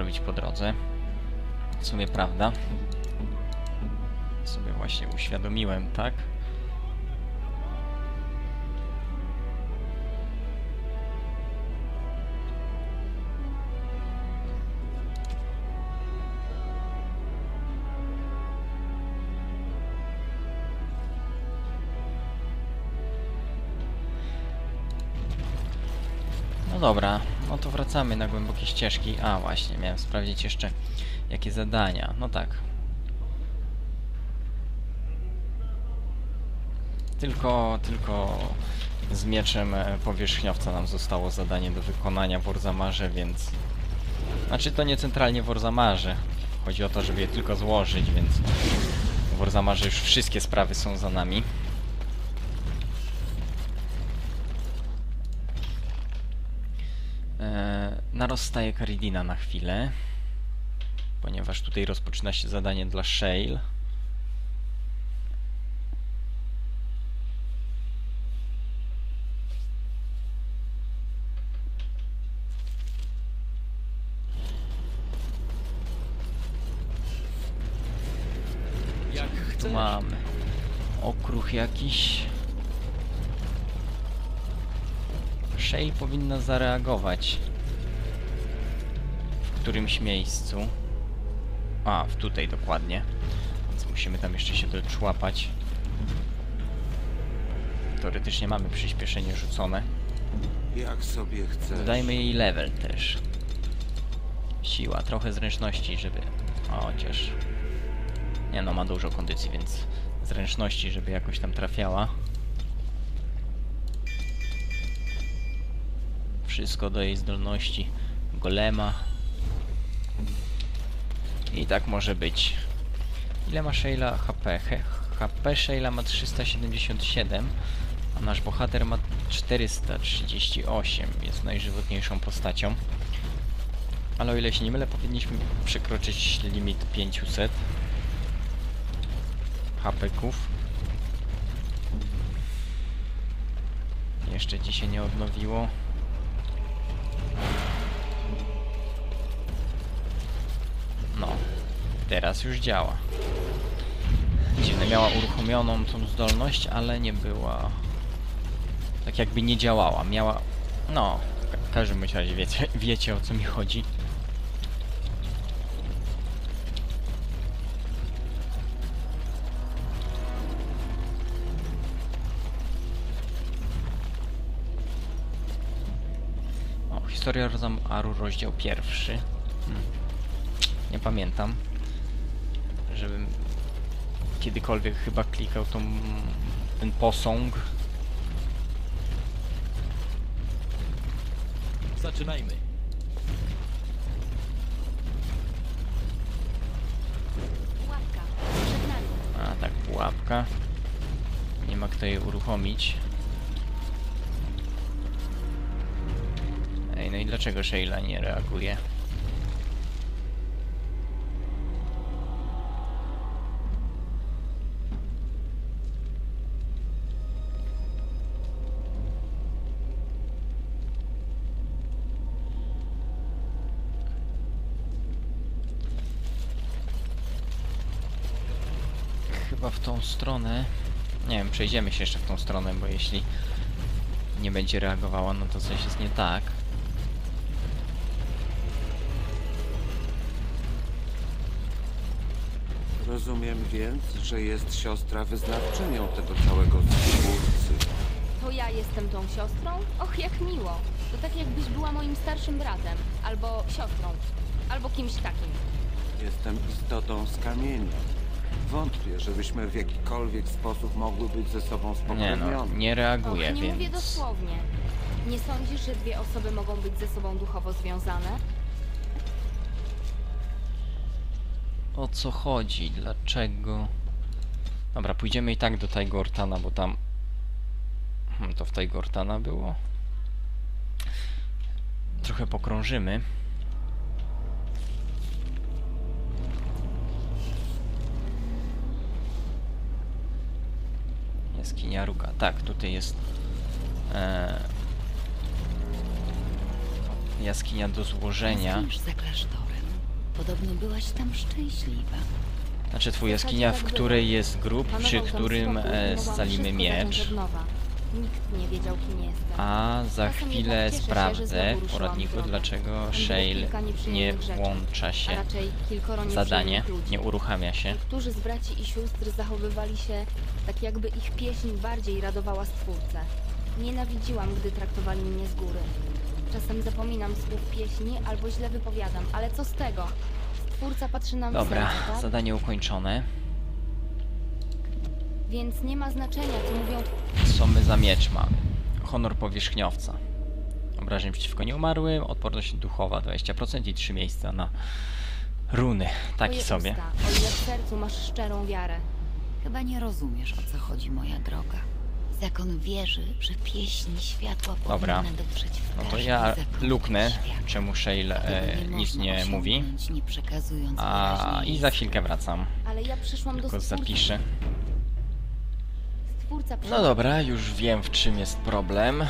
zrobić po drodze. W sumie prawda. Sobie właśnie uświadomiłem, tak? No dobra, to wracamy na głębokie ścieżki. A właśnie, miałem sprawdzić jeszcze jakie zadania. No tak. Tylko, tylko z mieczem e, powierzchniowca nam zostało zadanie do wykonania w Orzamarze, więc... Znaczy to nie centralnie w Orzamarze. Chodzi o to, żeby je tylko złożyć, więc w Orzamarze już wszystkie sprawy są za nami. Narozstaje Karidina na chwilę, ponieważ tutaj rozpoczyna się zadanie dla Shale. Tu mamy okruch jakiś. Shale powinna zareagować którymś miejscu. A, w tutaj dokładnie. Więc musimy tam jeszcze się doczłapać. Teoretycznie mamy przyspieszenie rzucone. Jak sobie chcesz. Dodajmy jej level też. Siła, trochę zręczności, żeby... O, chociaż... Nie no, ma dużo kondycji, więc zręczności, żeby jakoś tam trafiała. Wszystko do jej zdolności golema. I tak może być. Ile ma Sheila HP? He, HP Sheila ma 377, a nasz bohater ma 438. Jest najżywotniejszą postacią. Ale o ile się nie mylę, powinniśmy przekroczyć limit 500 HP-ków. Jeszcze ci się nie odnowiło. No, teraz już działa. Dziwne, miała uruchomioną tą zdolność, ale nie była... Tak jakby nie działała. Miała... No, w ka- w każdym razie wiecie, wiecie o co mi chodzi. Historia Rozaru, rozdział pierwszy. Hmm. Nie pamiętam, żebym kiedykolwiek chyba klikał tą, ten posąg. Zaczynajmy. A tak, pułapka. Nie ma kto jej uruchomić. Ej, no i dlaczego Sheila nie reaguje? Przejdziemy się jeszcze w tą stronę, bo jeśli nie będzie reagowała, no to coś jest nie tak. Rozumiem więc, że jest siostra wyznawczynią tego całego stwórcy. To ja jestem tą siostrą? Och, jak miło. To tak jakbyś była moim starszym bratem, albo siostrą, albo kimś takim. Jestem istotą z kamienia. Wątpię, żebyśmy w jakikolwiek sposób mogły być ze sobą Nie spokrewnione. no, nie reaguje, Och, nie więc... mówię dosłownie. Nie sądzisz, że dwie osoby mogą być ze sobą duchowo związane? O co chodzi? Dlaczego? Dobra, pójdziemy i tak do Tajgortana, bo tam... Hmm, to w Tajgortana było? Trochę pokrążymy. Jaskinia Ruka. Tak, tutaj jest... E, jaskinia do złożenia. Za klasztorem. Podobno byłaś tam szczęśliwa. Znaczy twój jaskinia, w której jest grób, przy którym e, miecz. od nowa. Nikt nie wiedział, kim jestem. A za Czasem chwilę jednak cieszę się, że sprawdzę znowu w ruszyłam poradniku, drogę. dlaczego było Shale kilka nie nieprzyjemnych rzeczy, włącza A się. raczej kilkoro Zadanie nieprzyjemnych ludzi. nie uruchamia się. Niektórzy z braci i sióstr zachowywali się tak, jakby ich pieśń bardziej radowała Stwórcę. Nienawidziłam, gdy traktowali mnie z góry. Czasem zapominam słów pieśni albo źle wypowiadam, ale co z tego? Stwórca patrzy nam w Dobra, serce, tak? zadanie ukończone. Więc nie ma znaczenia, co mówią Co my za miecz mamy? Honor powierzchniowca. Obrażeń przeciwko nieumarłym, odporność duchowa 20% i 3 miejsca na runy. Taki twoje sobie. usta, o ile w sercu masz szczerą wiarę. Chyba nie rozumiesz, o co chodzi, moja droga. Zakon wierzy, że pieśń światła Dobra. powinna dotrzeć w No to każdy ja zakątek luknę, świata. czemu Shale e, Tego nic można nie mówi. osiągnąć, nie przekazując A wyraźnie i za chwilkę wracam. Ale ja przyszłam do Tylko Stwórcy. zapiszę. Stwórca No dobra, już wiem w czym jest problem.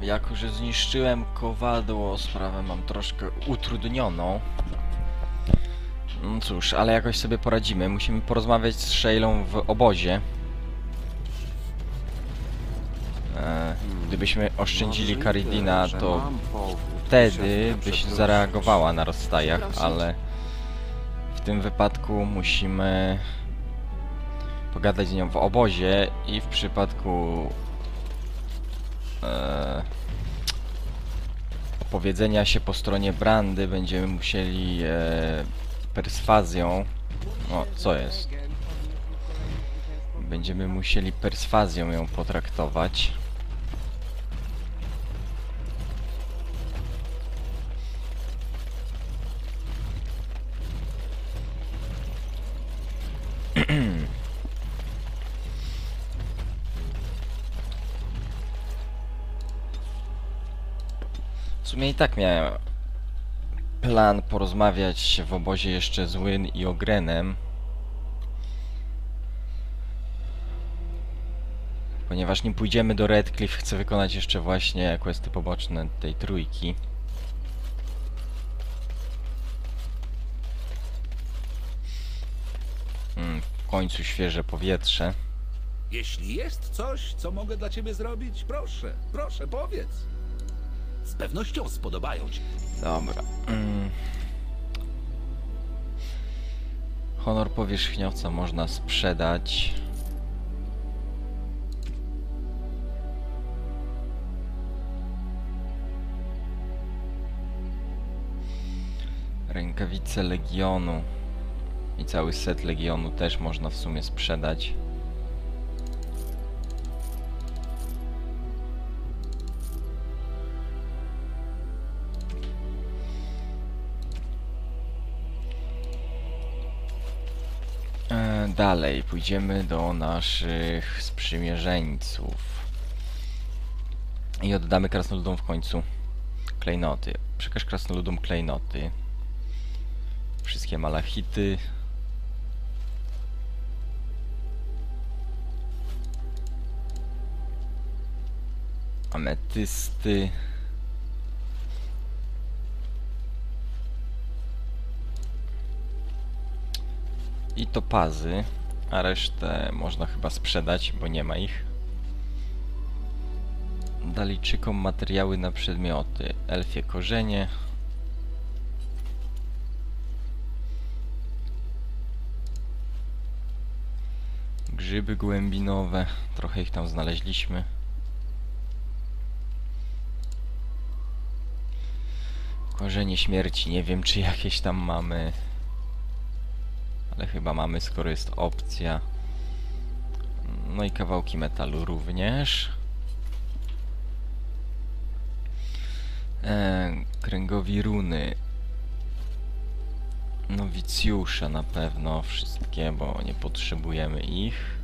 Yy, jako, że zniszczyłem kowadło, sprawę mam troszkę utrudnioną. No cóż, ale jakoś sobie poradzimy. Musimy porozmawiać z Shailą w obozie. E, gdybyśmy oszczędzili Karidina, to wtedy byś zareagowała na rozstajach, ale w tym wypadku musimy pogadać z nią w obozie i w przypadku e, opowiedzenia się po stronie Brandy będziemy musieli e, perswazją o, co jest? Będziemy musieli perswazją ją potraktować. W sumie i tak miałem plan porozmawiać w obozie jeszcze z Wyn i Ogrenem. Ponieważ nim pójdziemy do Redcliffe, chcę wykonać jeszcze właśnie questy poboczne tej trójki. Mm, w końcu świeże powietrze. Jeśli jest coś, co mogę dla ciebie zrobić, proszę, proszę, powiedz. Z pewnością spodobają ci. Dobra. Mm. Honor powierzchniowca można sprzedać. Rękawice Legionu i cały set Legionu też można w sumie sprzedać. Dalej, pójdziemy do naszych sprzymierzeńców. I oddamy krasnoludom w końcu klejnoty. Przekaż krasnoludom klejnoty. Wszystkie malachity. Ametysty. i topazy, a resztę można chyba sprzedać, bo nie ma ich. Dalijczykom materiały na przedmioty, elfie korzenie. Grzyby głębinowe, trochę ich tam znaleźliśmy. Korzenie śmierci, nie wiem czy jakieś tam mamy. Ale chyba mamy, skoro jest opcja. No i kawałki metalu również. E, kręgowi runy. Nowicjusze na pewno wszystkie, bo nie potrzebujemy ich.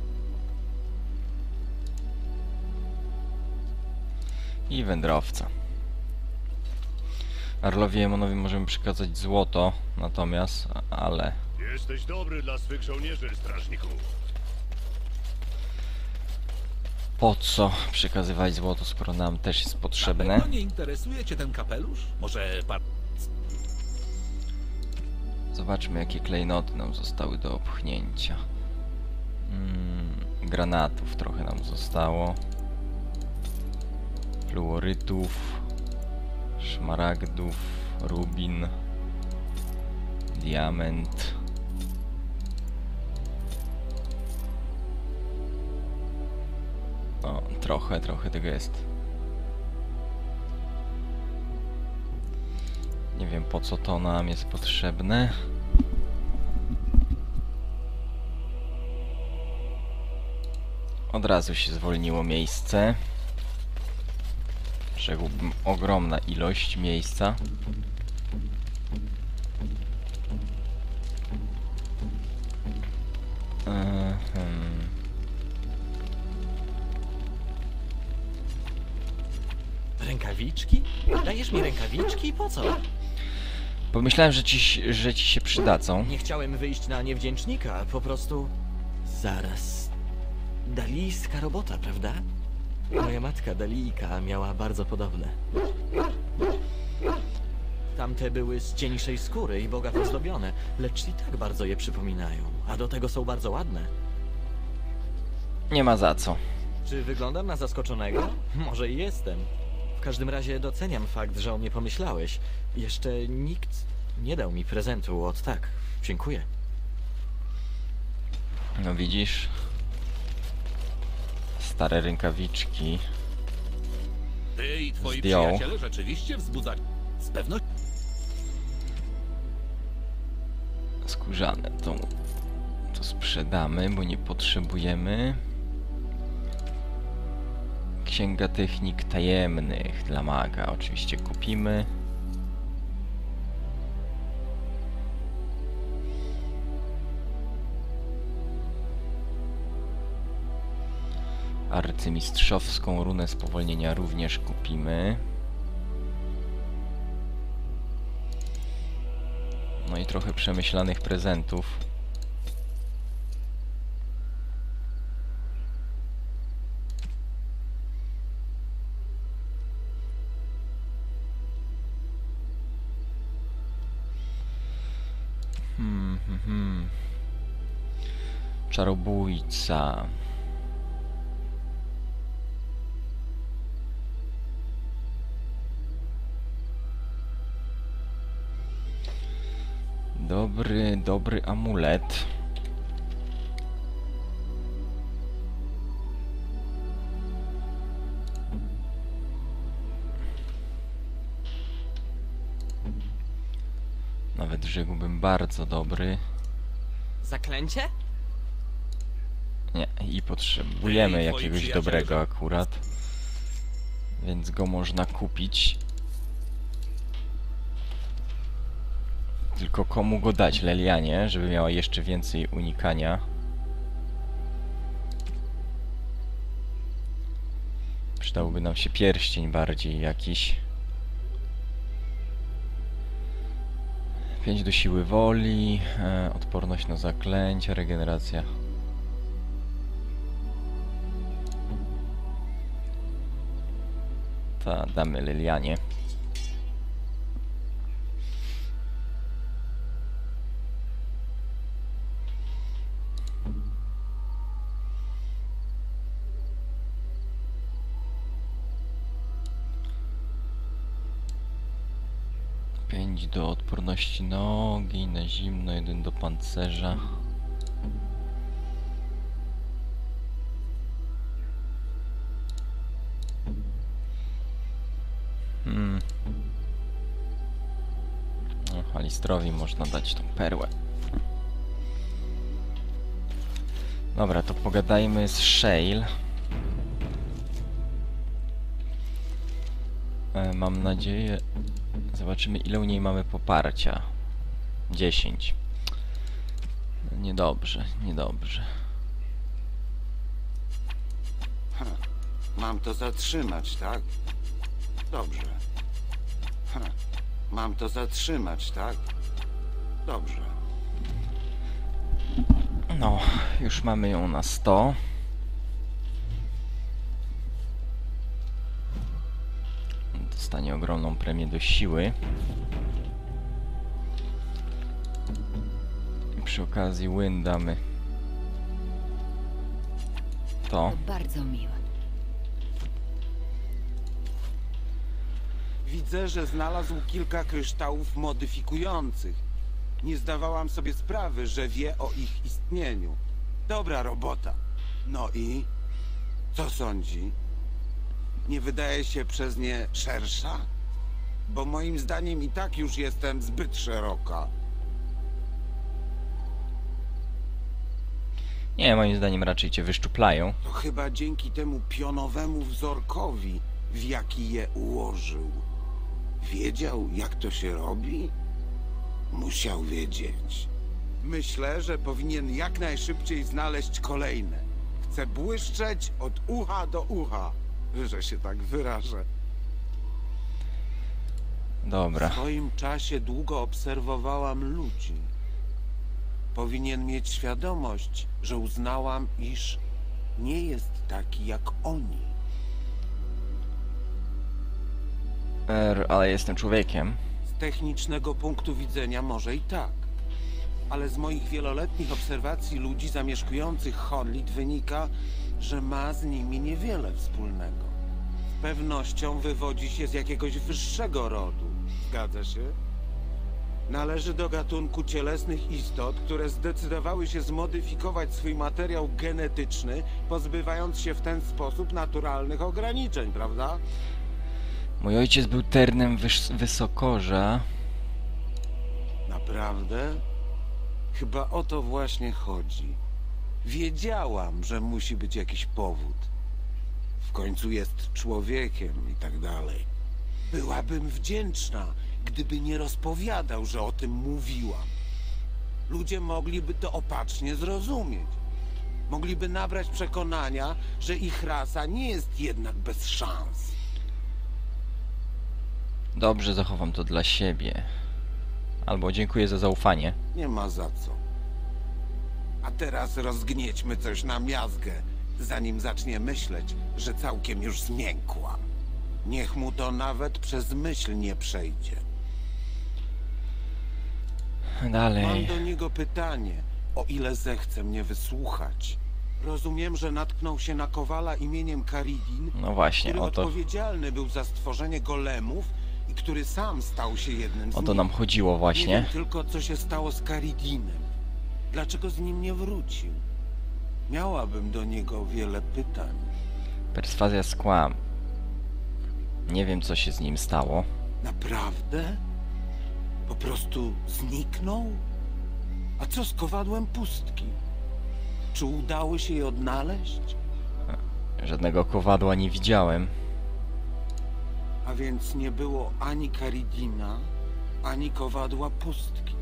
I wędrowca. Arlowi Emonowi możemy przekazać złoto, natomiast, ale Jesteś dobry dla swych żołnierzy, strażniku. po co przekazywać złoto, skoro nam też jest Na potrzebne? pewno nie interesuje cię ten kapelusz? Może pan... Zobaczmy, jakie klejnoty nam zostały do opchnięcia. Mm, granatów trochę nam zostało. Fluorytów, szmaragdów, rubin, diament. O, trochę, trochę tego jest. Nie wiem po co to nam jest potrzebne. Od razu się zwolniło miejsce. Rzekłbym ogromna ilość miejsca. Dajesz mi rękawiczki? Po co? Pomyślałem, że ci, że ci się przydadzą. Nie chciałem wyjść na niewdzięcznika, po prostu... Zaraz... Dalijska robota, prawda? Moja matka, Dalijka, miała bardzo podobne. Tamte były z cieńszej skóry i bogato zdobione, lecz i tak bardzo je przypominają. A do tego są bardzo ładne. Nie ma za co. Czy wyglądam na zaskoczonego? Może i jestem. W każdym razie doceniam fakt, że o mnie pomyślałeś. Jeszcze nikt nie dał mi prezentu od tak. Dziękuję. No widzisz? Stare rękawiczki. Ty i twoi Zdjął. przyjaciele rzeczywiście wzbudzacie. Z pewnością skórzane. To, to sprzedamy, bo nie potrzebujemy. Księga technik tajemnych dla maga. Oczywiście kupimy. Arcymistrzowską runę spowolnienia również kupimy. No i trochę przemyślanych prezentów. Hmm. Czarobójca. Dobry, dobry amulet. Rzekłbym bardzo dobry. Zaklęcie? Nie, i potrzebujemy Ej, twoi jakiegoś przyjaciele, dobrego że- akurat. Więc go można kupić. Tylko komu go dać? Lelianie, żeby miała jeszcze więcej unikania. Przydałby nam się pierścień bardziej jakiś. 5 do siły woli, e, odporność na zaklęcia, regeneracja. Ta, damy Lilianie. Pięć do odporności nogi, na zimno, jeden do pancerza. Hmm. No, Alistrowi można dać tą perłę. Dobra, to pogadajmy z Shale. E, mam nadzieję... Zobaczymy ile u niej mamy poparcia. 10. Niedobrze, niedobrze. Mam to zatrzymać, tak? Dobrze. Ha. Mam to zatrzymać, tak? Dobrze. No, już mamy ją na 100. Dostanie ogromną premię do siły. Przy okazji Win damy. To. To bardzo miłe. Widzę, że znalazł kilka kryształów modyfikujących. Nie zdawałam sobie sprawy, że wie o ich istnieniu. Dobra robota. No i co sądzi? Nie wydaje się przez nie szersza? Bo moim zdaniem i tak już jestem zbyt szeroka. Nie, moim zdaniem raczej cię wyszczuplają. To chyba dzięki temu pionowemu wzorkowi, w jaki je ułożył. Wiedział, jak to się robi? Musiał wiedzieć. Myślę, że powinien jak najszybciej znaleźć kolejne. Chce błyszczeć od ucha do ucha, że się tak wyrażę. Dobra. W swoim czasie długo obserwowałam ludzi. Powinien mieć świadomość, że uznałam, iż nie jest taki jak oni. Er, ale jestem człowiekiem. Z technicznego punktu widzenia może i tak. Ale z moich wieloletnich obserwacji ludzi zamieszkujących Honlit wynika, że ma z nimi niewiele wspólnego. Z pewnością wywodzi się z jakiegoś wyższego rodu. Zgadza się? Należy do gatunku cielesnych istot, które zdecydowały się zmodyfikować swój materiał genetyczny, pozbywając się w ten sposób naturalnych ograniczeń, prawda? Mój ojciec był ternem wys wysokorza. Naprawdę? Chyba o to właśnie chodzi. Wiedziałam, że musi być jakiś powód. W końcu jest człowiekiem i tak dalej. Byłabym wdzięczna, gdyby nie rozpowiadał, że o tym mówiłam. Ludzie mogliby to opacznie zrozumieć. Mogliby nabrać przekonania, że ich rasa nie jest jednak bez szans. Dobrze, zachowam to dla siebie. Albo dziękuję za zaufanie. Nie ma za co. A teraz rozgniećmy coś na miazgę, zanim zacznie myśleć, że całkiem już zmiękła. Niech mu to nawet przez myśl nie przejdzie. Mam Dalej. do niego pytanie, o ile zechce mnie wysłuchać. Rozumiem, że natknął się na kowala imieniem Karidin, No właśnie, który o to, odpowiedzialny był za stworzenie golemów i który sam stał się jednym z o to nich. nam chodziło Nie właśnie. wiem tylko, co się stało z Karidinem. Dlaczego z nim nie wrócił? Miałabym do niego wiele pytań. Perswazja skłam. Nie wiem, co się z nim stało. Naprawdę? Po prostu zniknął? A co z kowadłem pustki? Czy udało się je odnaleźć? Żadnego kowadła nie widziałem. A więc nie było ani Karidina, ani kowadła pustki.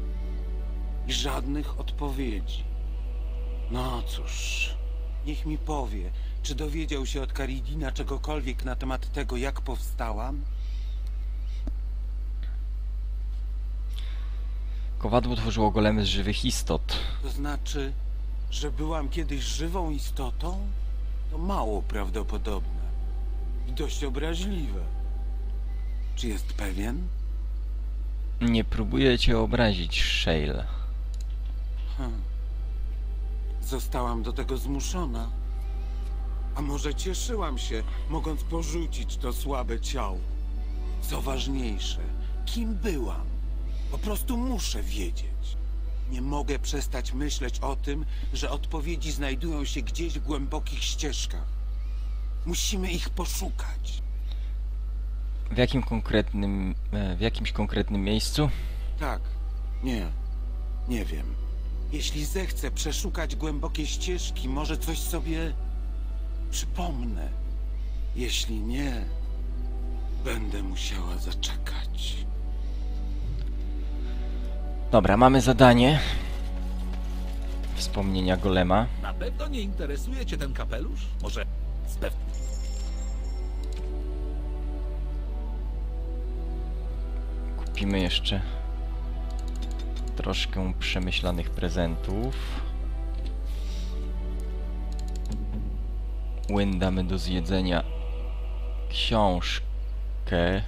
I żadnych odpowiedzi. No cóż, niech mi powie, czy dowiedział się od Karidina czegokolwiek na temat tego, jak powstałam? Kowadło tworzyło golemy z żywych istot. To znaczy, że byłam kiedyś żywą istotą? To mało prawdopodobne. I dość obraźliwe. Czy jest pewien? Nie próbuję cię obrazić, Shale. Hm. Zostałam do tego zmuszona. A może cieszyłam się, mogąc porzucić to słabe ciało? Co ważniejsze, kim byłam? Po prostu muszę wiedzieć. Nie mogę przestać myśleć o tym, że odpowiedzi znajdują się gdzieś w głębokich ścieżkach. Musimy ich poszukać. W jakim konkretnym, e, w jakimś konkretnym miejscu? Tak, nie, nie wiem. Jeśli zechcę przeszukać głębokie ścieżki, może coś sobie przypomnę. Jeśli nie, będę musiała zaczekać. Dobra, mamy zadanie. Wspomnienia golema. Na pewno nie interesuje cię ten kapelusz? Może z pew... Kupimy jeszcze troszkę przemyślanych prezentów. Łyn damy do zjedzenia książkę.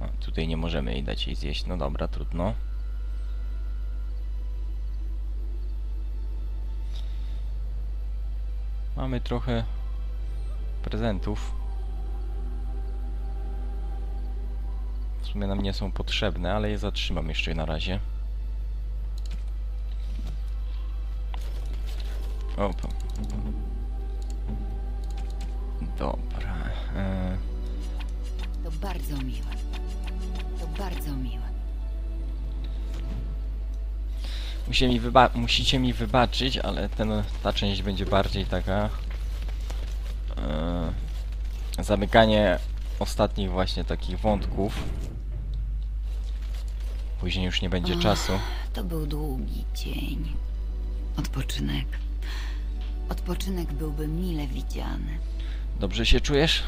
Tutaj tutaj nie możemy jej dać jej zjeść. No dobra, trudno. Mamy trochę prezentów. Sumie nam nie są potrzebne, ale je zatrzymam jeszcze na razie. O, po- Dobra. E, To bardzo miłe. To bardzo miłe. Musicie mi, wyba musicie mi wybaczyć, ale ten, ta część będzie bardziej taka... E, zamykanie ostatnich właśnie takich wątków. Później już nie będzie Ach. czasu. To był długi dzień. Odpoczynek. Odpoczynek byłby mile widziany. Dobrze się czujesz?